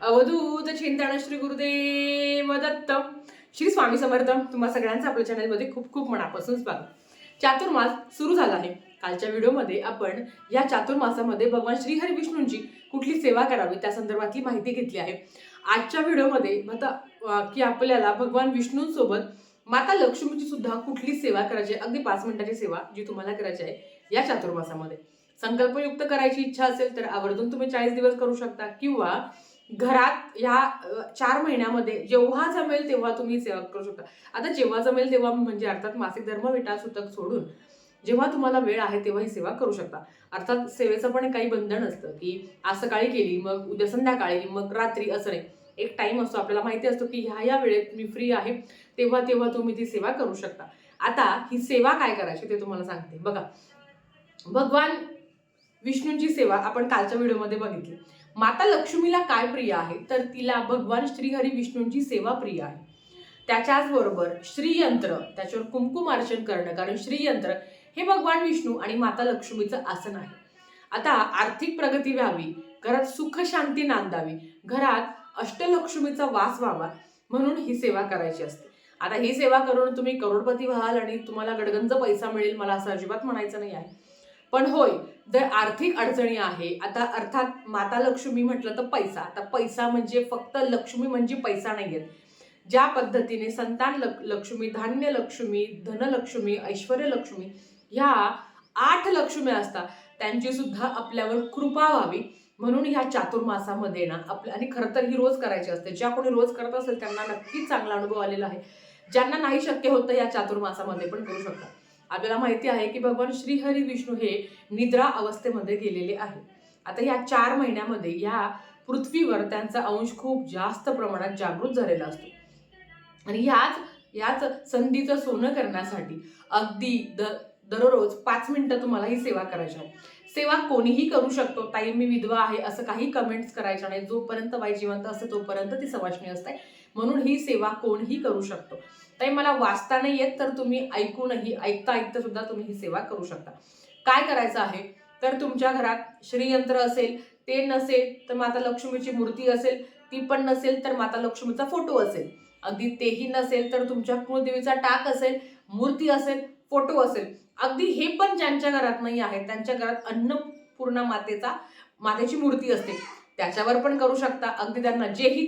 अवधूत चिंतन श्री गुरुदेव दत्त. श्री स्वामी समर्थ तुम्हा सगळ्यांचं आपल्या चॅनलमध्ये खूप खूप मनापासून स्वागत. चातुर्मास सुरू झाला आहे. कालच्या व्हिडिओमध्ये आपण या चातुर्मासामध्ये भगवान श्रीहरी विष्णूंची कुठली सेवा करावी त्या संदर्भातली माहिती घेतली आहे. आजच्या व्हिडिओमध्ये आता की आपल्याला भगवान विष्णूंसोबत माता लक्ष्मीची सुद्धा कुठली सेवा करायची आहे? अगदी पाच मिनिटाची सेवा जी तुम्हाला करायची आहे या चातुर्मासामध्ये. संकल्पयुक्त करायची इच्छा असेल तर आवर्जून तुम्ही चाळीस दिवस करू शकता किंवा घरात ह्या चार महिन्यामध्ये जेव्हा जमेल तेव्हा तुम्ही सेवा करू शकता. आता जेव्हा जमेल तेव्हा म्हणजे अर्थात मासिक धर्म विटा सुतक सोडून जेव्हा तुम्हाला वेळ आहे तेव्हा ही सेवा करू शकता. अर्थात सेवेचं पण काही बंधन असतं की आज सकाळी केली मग उद्या संध्याकाळी मग रात्री असं नाही. एक टाइम असतो आपल्याला माहिती असतो की ह्या या वेळेत मी फ्री आहे तेव्हा तेव्हा तुम्ही ती सेवा करू शकता. आता ही सेवा काय करायची ते तुम्हाला सांगते. बघा भगवान विष्णूंची सेवा आपण कालच्या व्हिडिओमध्ये बघितली. माता लक्ष्मीला काय प्रिय आहे? तर तिला भगवान श्रीहरी विष्णूंची सेवा प्रिय आहे. त्याच्याच बरोबर श्रीयंत्र त्याच्यावर कुमकुम अर्चन करणं कारण श्रीयंत्र हे भगवान विष्णू आणि माता लक्ष्मीचं आसन आहे. आता आर्थिक प्रगती व्हावी घरात सुख शांती नांदावी घरात अष्टलक्ष्मीचा वास व्हावा म्हणून ही सेवा करायची असते. आता ही सेवा करून तुम्ही करोडपती व्हाल आणि तुम्हाला गडगंज पैसा मिळेल मला असं अजिबात म्हणायचं नाही आहे. पण होय जर आर्थिक अडचणी आहे आता अर्थात माता लक्ष्मी म्हटलं तर पैसा. आता पैसा म्हणजे फक्त लक्ष्मी म्हणजे पैसा नाही आहेत ज्या पद्धतीने संतान लक लक्ष्मी धान्य लक्ष्मी धनलक्ष्मी ऐश्वर लक्ष्मी ह्या आठ लक्ष्मी असतात त्यांची सुद्धा आपल्यावर कृपा व्हावी. म्हणून ह्या चातुर्मासामध्ये ना आपल्या आणि खरं तर ही रोज करायची असते. ज्या कोणी रोज करत असेल त्यांना नक्कीच चांगला अनुभव आलेला आहे. ज्यांना नाही शक्य होतं या चातुर्मासामध्ये पण करू शकतात. आपल्याला माहिती आहे की भगवान श्रीहरी विष्णू हे निद्रा अवस्थेमध्ये गेलेले आहे आता या चार महिन्यामध्ये या पृथ्वीवर त्यांचा अंश खूप जास्त प्रमाणात जागृत झालेला असतो. आणि ह्याच याच संधीचं सोनं करण्यासाठी अगदी द दररोज पाच मिनिटं तुम्हाला ही सेवा करायची आहे. सेवा कोणीही करू शकतो. ताई मी विधवा आहे असं काही कमेंट्स करायच्या नाही जोपर्यंत बाई जिवंत असते तोपर्यंत ती सवाशणी असते. म्हणून ही सेवा कोणीही करू शकतो. ताई मला वाचता नाही येत तर तुम्ही ऐकूनही ऐकता ऐकता सुद्धा तुम्ही ही सेवा करू शकता. काय करायचं आहे? तर तुमच्या घरात श्रीयंत्र असेल ते नसेल तर माता लक्ष्मीची मूर्ती असेल ती पण नसेल तर माता लक्ष्मीचा फोटो असेल. अगदी तेही नसेल तर तुमच्या कुळदेवीचा टाक असेल मूर्ती असेल फोटो असेल. अगदी हे पण ज्यांच्या घरात नाही आहे त्यांच्या घरात अन्नपूर्णा मातेचा मातेची मूर्ती असते. त्याच्यावर पण करू शकता. अगदी त्यांना जेही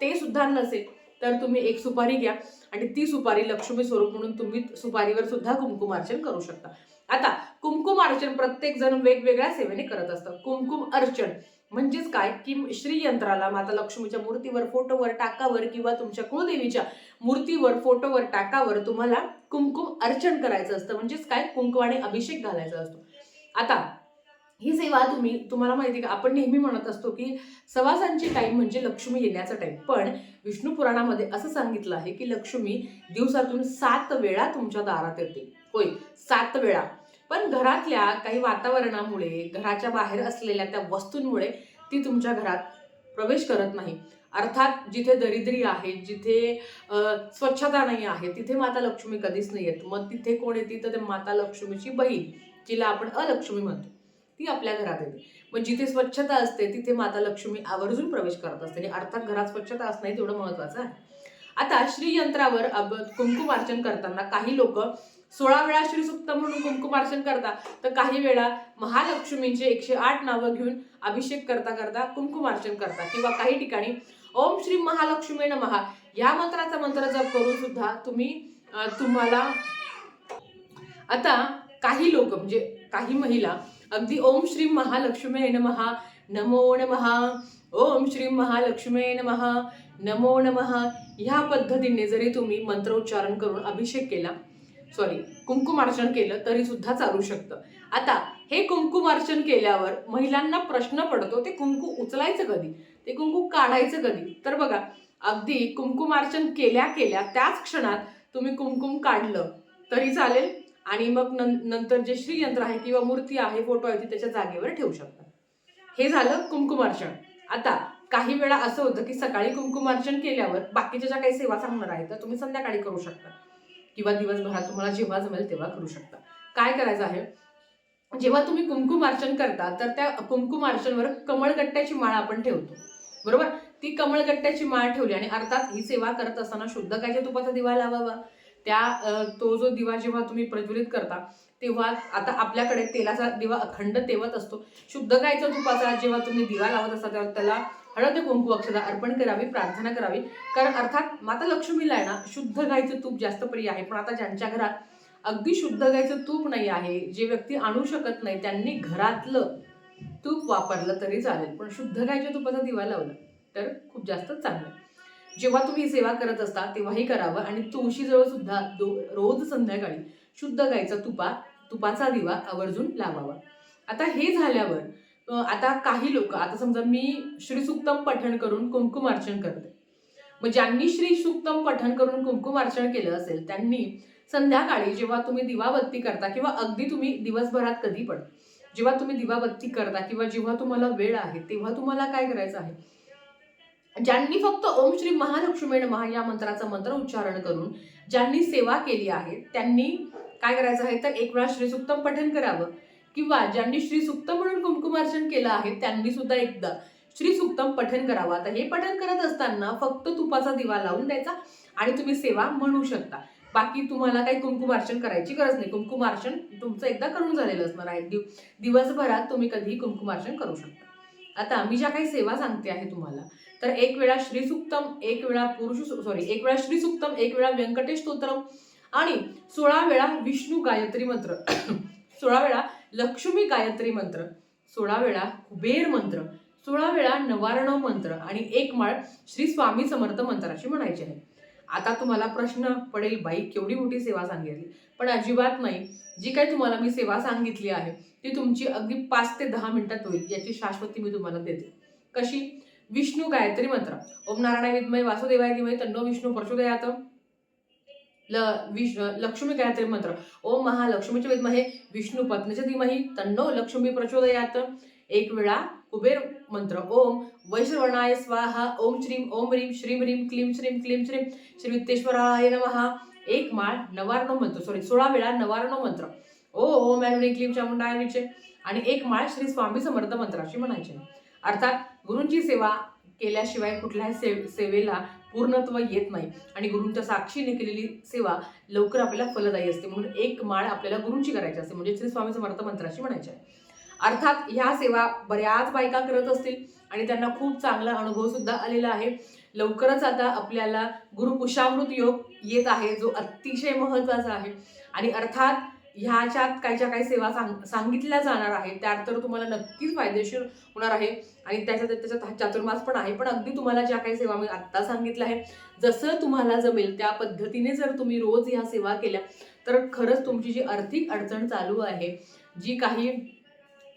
ते सुद्धा नसेल तर तुम्ही एक सुपारी घ्या आणि ती सुपारी लक्ष्मी स्वरूप म्हणून तुम्ही सुपारीवर सुद्धा कुंकुमार्चन करू शकता. आता कुंकुम अर्चन प्रत्येक जण वेगवेगळ्या सेवेने करत असतात. कुंकुम अर्चन म्हणजेच काय? की श्रीयंत्राला माता लक्ष्मीच्या मूर्तीवर फोटोवर टाकावर किंवा तुमच्या कुळदेवीच्या मूर्तीवर फोटोवर टाकावर तुम्हाला कुंकुम अर्चन करायचं असतं. म्हणजेच काय? कुंकुमाने अभिषेक घालायचा असतो. आता ही सेवा तुम्ही तुम्हाला माहिती का आपण नेहमी म्हणत असतो की सवासांची टाईम म्हणजे लक्ष्मी येण्याचा टाईम पण विष्णू पुराणामध्ये असं सांगितलं आहे की लक्ष्मी दिवसातून सात वेळा तुमच्या दारात येते. होय सात वेळा. पण घरातल्या काही वातावरणामुळे घराच्या बाहेर असलेल्या त्या वस्तूंमुळे ती तुमच्या घरात प्रवेश करत नाही. अर्थात जिथे दरिद्री आहे जिथे स्वच्छता नाही आहे तिथे माता लक्ष्मी कधीच नाही येत. मग तिथे कोण येते? तर माता लक्ष्मीची बहीण जिला आपण अलक्ष्मी म्हणतो. ती आपल्या घरात येते. मग जिथे स्वच्छता असते तिथे माता लक्ष्मी आवर्जून प्रवेश करत असते. आणि अर्थात घरात स्वच्छता असणं तेवढं महत्वाचं आहे. आता श्रीयंत्रावर अब कुंकुम अर्चन करताना काही लोक सोळा वेळा श्रीसुक्त म्हणून कुंकुमार्चन करता करतात. तर काही वेळा महालक्ष्मींचे एकशे आठ नावं घेऊन अभिषेक करता करता कुंकुमार्चन करता करतात. किंवा काही ठिकाणी ओम श्री महालक्ष्मी महा या मंत्राचा मंत्र जप करून सुद्धा तुम्ही तुम्हाला आता काही लोक म्हणजे काही महिला अगदी ओम श्री महालक्ष्मी नमहा नमो नमहा ओम श्री महालक्ष्मी नमहा नमो नमहा ह्या पद्धतीने जरी तुम्ही मंत्रोच्चारण करून अभिषेक केला सॉरी कुंकुमार्चन केलं तरी सुद्धा चालू शकतं. आता हे कुंकुमार्चन केल्यावर महिलांना प्रश्न पडतो ते कुंकू उचलायचं कधी? ते कुंकू काढायचं कधी? तर बघा अगदी कुंकुमार्चन केल्या केल्या त्याच क्षणात तुम्ही कुंकुम काढलं तरी चालेल. आणि मग नं- नंतर जे श्रीयंत्र आहे किंवा मूर्ती आहे फोटो आहे ती त्याच्या जागेवर ठेवू शकता हे झालं कुंकुमार्चन आता काही वेळा असं होतं की सकाळी कुंकुमार्चन केल्यावर बाकीच्या ज्या काही सेवा सांगणार आहेत तर तुम्ही संध्याकाळी करू शकता. किंवा दिवसभरात तुम्हाला जेव्हा जमेल तेव्हा करू शकता. काय करायचं आहे? जेव्हा तुम्ही कुंकुमार्चन करता तर त्या कुंकुमार्चनवर कमळगट्ट्याची माळ आपण ठेवतो. बरोबर? ती कमळगट्ट्याची माळ ठेवली आणि अर्थात ही सेवा करत असताना शुद्ध गायच्या तुपाचा दिवा लावावा? त्या तो जो दिवा जेव्हा तुम्ही प्रज्वलित करता तेव्हा आता आपल्याकडे तेलाचा दिवा अखंड तेवत असतो. शुद्ध गायच्या तुपाचा जेव्हा तुम्ही दिवा लावत असता तेव्हा त्याला हळद कुंकू अक्षदा अर्पण करावी प्रार्थना करावी. कारण अर्थात माता लक्ष्मीला आहे ना शुद्ध गायचं तूप जास्त प्रिय आहे. पण आता ज्यांच्या घरात अगदी शुद्ध गायचं तूप नाही आहे जे व्यक्ती आणू शकत नाही त्यांनी घरातलं तूप वापरलं तरी चालेल. पण शुद्ध गायच्या तुपाचा दिवा लावला तर खूप जास्त चांगलं जेव्हा तुम्ही सेवा करत असता तेव्हाही करावं. आणि तुळशीजवळ सुद्धा दो रोज संध्याकाळी शुद्ध गायचा तुपा तुपाचा दिवा आवर्जून लावावा. आता हे झाल्यावर आता काही लोक आता समजा मी श्रीसुक्तम पठण करून कुंकुमार्चन करते. मग ज्यांनी श्री सुक्तम पठण करून कुंकुमार्चन केलं असेल त्यांनी संध्याकाळी जेव्हा तुम्ही दिवाबत्ती करता किंवा अगदी तुम्ही दिवसभरात कधी पण जेव्हा तुम्ही दिवाबत्ती करता किंवा जेव्हा तुम्हाला वेळ आहे तेव्हा तुम्हाला काय करायचं आहे? ज्यांनी फक्त ओम श्री महालक्ष्मी महा या मंत्राचं मंत्र उच्चारण करून ज्यांनी सेवा केली आहे त्यांनी काय करायचं आहे? तर एक वेळा श्रीसुक्तम पठन करावं. किंवा ज्यांनी श्रीसुक्त म्हणून कुंकुमार्चन केलं आहे त्यांनी सुद्धा एकदा श्रीसुक्तम पठन करावं. आता हे पठन करत असताना फक्त तुपाचा दिवा लावून द्यायचा आणि तुम्ही सेवा म्हणू शकता. बाकी तुम्हाला काही कुमकुमार्चन करायची गरज नाही. कुमकुमार्चन तुमचं एकदा करून झालेलं असणार आहे. दिव दिवसभरात तुम्ही कधीही कुमकुमार्चन करू शकता. आता मी ज्या काही सेवा सांगते आहे तुम्हाला तर एक वेळा श्रीसुक्तम एक वेळा पुरुष सॉरी एक वेळा श्रीसुक्तम एक वेळा व्यंकटेश स्तोत्रम आणि सोळा वेळा विष्णू गायत्री मंत्र. सोळा वेळा लक्ष्मी गायत्री मंत्र. सोळा वेळा कुबेर मंत्र. सोळा वेळा नवारणव मंत्र आणि एक माळ श्री स्वामी समर्थ मंत्राची म्हणायची आहे. आता तुम्हाला प्रश्न पडेल बाई केवढी मोठी सेवा सांगितली? पण अजिबात नाही. जी काही तुम्हाला मी सेवा सांगितली आहे ती तुमची अगदी पाच ते दहा मिनिटात होईल याची शाश्वती मी तुम्हाला देते. कशी? विष्णू गायत्री मंत्र. ओम नारायण विद्मय वासुदेवाय धीमहि तन्नो विष्णू प्रचोदयात. ल विष्ण लक्ष्मी गायत्री मंत्र. ओम महालक्ष्मीच्या विद्महे विष्णू पत्नीच्या धीमही तन्नो लक्ष्मी प्रचोदयात. एक वेळा कुबेर मंत्र. ओम वैश्रवणाय स्वाहा. ओम श्रीम ओम ह्रीम श्रीम ह्रीम क्लीम श्रीम क्लीम श्रीम श्री वित्तेश्वराय नमहा एक माळ नवारणव मंत्र. सॉरी सोळा वेळा नवारणव मंत्र. ओ ओम ॲन क्लीम चामुंडाय आणि एक माळ श्री स्वामी समर्थ मंत्राशी म्हणायचे. अर्थात गुरूंची सेवा केल्याशिवाय कुठल्याही से सेवेला पूर्णत्व येत नाही. आणि गुरूंच्या साक्षीने केलेली सेवा लवकर आपल्याला फलदायी असते. म्हणून एक माळ आपल्याला गुरूंची करायची असते. म्हणजे श्री स्वामी समर्थ मंत्राशी म्हणायची आहे. अर्थात ह्या सेवा बऱ्याच बायका करत असतील आणि त्यांना खूप चांगला अनुभव सुद्धा आलेला आहे. लवकरच आता आपल्याला गुरुपुषामृत योग येत आहे जो अतिशय महत्त्वाचा आहे. आणि अर्थात ह्याच्यात काय ज्या काही सेवा सांग सांगितल्या जाणार आहेत त्यात तर तुम्हाला नक्कीच फायदेशीर होणार आहे. आणि त्याच्यात त्याच्यात हा चातुर्मास पण आहे. पण अगदी तुम्हाला ज्या काही सेवा मी आत्ता सांगितल्या आहे जसं तुम्हाला जमेल त्या पद्धतीने जर तुम्ही रोज ह्या सेवा केल्या तर खरंच तुमची जी आर्थिक अडचण चालू आहे जी काही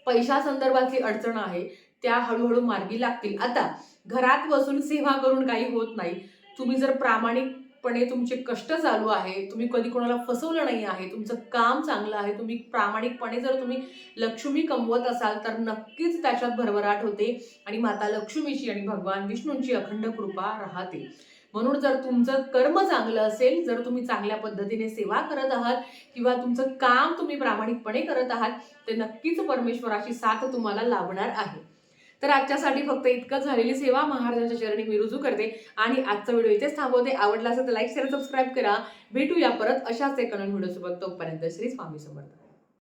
पैशासंदर्भातली अडचण आहे त्या हळूहळू मार्गी लागतील. आता घरात बसून सेवा करून काही होत नाही. तुम्ही जर प्रामाणिक प्रामाणिकपणे तुमचे कष्ट चालू आहे तुम्ही कधी कोणाला फसवलं नाही आहे तुमचं काम चांगलं आहे तुम्ही प्रामाणिकपणे जर तुम्ही लक्ष्मी कमवत असाल तर नक्कीच त्याच्यात भरभराट होते आणि माता लक्ष्मीची आणि भगवान विष्णूंची अखंड कृपा राहते. म्हणून जर तुमचं कर्म चांगलं असेल जर तुम्ही चांगल्या पद्धतीने सेवा करत आहात किंवा तुमचं काम तुम्ही प्रामाणिकपणे करत आहात तर नक्कीच परमेश्वराची साथ तुम्हाला लाभणार आहे. तर आजच्यासाठी फक्त इतकंच झालेली सेवा. महाराजांच्या चरणी मी रुजू करते. आणि आजचा व्हिडिओ इथेच थांबवते. आवडला असेल तर लाईक शेअर सबस्क्राईब करा. भेटूया परत अशाच एक नवीन व्हिडिओसोबत. तोपर्यंत श्री स्वामी समर्थ.